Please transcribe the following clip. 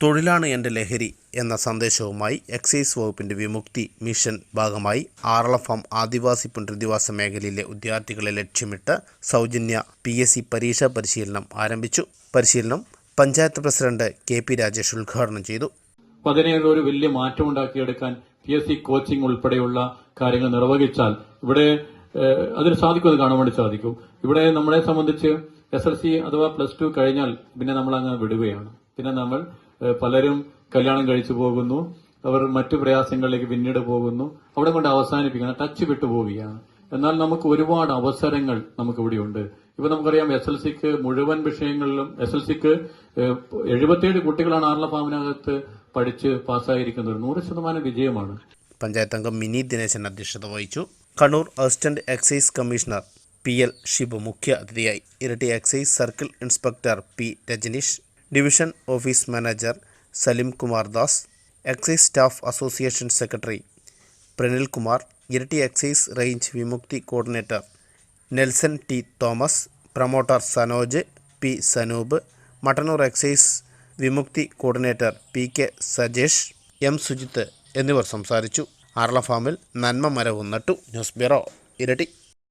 തൊഴിലാണ് എന്റെ ലഹരി എന്ന സന്ദേശവുമായി എക്സൈസ് വകുപ്പിന്റെ വിമുക്തി മിഷൻ ഭാഗമായി ആറളഫാം ആദിവാസി പുനരധിവാസ മേഖലയിലെ വിദ്യാർത്ഥികളെ ലക്ഷ്യമിട്ട് സൗജന്യ പി എസ് സി പരീക്ഷാ പരിശീലനം ആരംഭിച്ചു. പരിശീലനം panchayat president K P Rajesh ഉദ്ഘാടനം ചെയ്തു. പതിനേഴ് ഒരു വലിയ മാറ്റം ഉണ്ടാക്കിയെടുക്കാൻ പി എസ് സി കോച്ചിങ് ഉൾപ്പെടെയുള്ള കാര്യങ്ങൾ നിർവഹിച്ചാൽ ഇവിടെ അതിന് സാധിക്കുമെന്ന് കാണാൻ വേണ്ടി സാധിക്കും. ഇവിടെ നമ്മളെ സംബന്ധിച്ച് എസ് എൽ സി അഥവാ പ്ലസ് ടു കഴിഞ്ഞാൽ പിന്നെ നമ്മൾ അങ്ങ് വിടുകയാണ്. പിന്നെ നമ്മൾ പലരും കല്യാണം കഴിച്ചു പോകുന്നു. അവർ മറ്റു പ്രയാസങ്ങളിലേക്ക് പിന്നീട് പോകുന്നു. അവിടെ കൊണ്ട് അവസാനിപ്പിക്കണം ടച്ച് വിട്ടു പോവുകയാണ്. എന്നാൽ നമുക്ക് ഒരുപാട് അവസരങ്ങൾ നമുക്ക് ഇവിടെയുണ്ട് ഇപ്പൊ നമുക്കറിയാം എസ് എൽ സിക്ക് മുഴുവൻ വിഷയങ്ങളിലും എസ് എൽ സിക്ക് എഴുപത്തിയേഴ് കുട്ടികളാണ് ആർല ഫാമിനകത്ത് പഠിച്ച് പാസ്സായിരിക്കുന്നത്. നൂറ് ശതമാനം വിജയമാണ്. പഞ്ചായത്ത് അംഗം മിനി ദിനേശൻ അധ്യക്ഷത വഹിച്ചു. Kannur assistant excise commissioner P L Shibu മുഖ്യ അതിഥിയായി Iritty excise circle inspector P Rajaneesh division office manager Salim Kumar Das excise staff association secretary Pranil Kumar Iritty excise range Vimukthi coordinator Nelson T Thomas promoter Sanoj P Sanoop Mattannur excise Vimukthi coordinator P K Sajesh M Sujith എന്നിവർ സംസാരിച്ചു. ആർള ഫാമിൽ നന്മ മരവും നട്ടു news bureau ഇരട്ടി.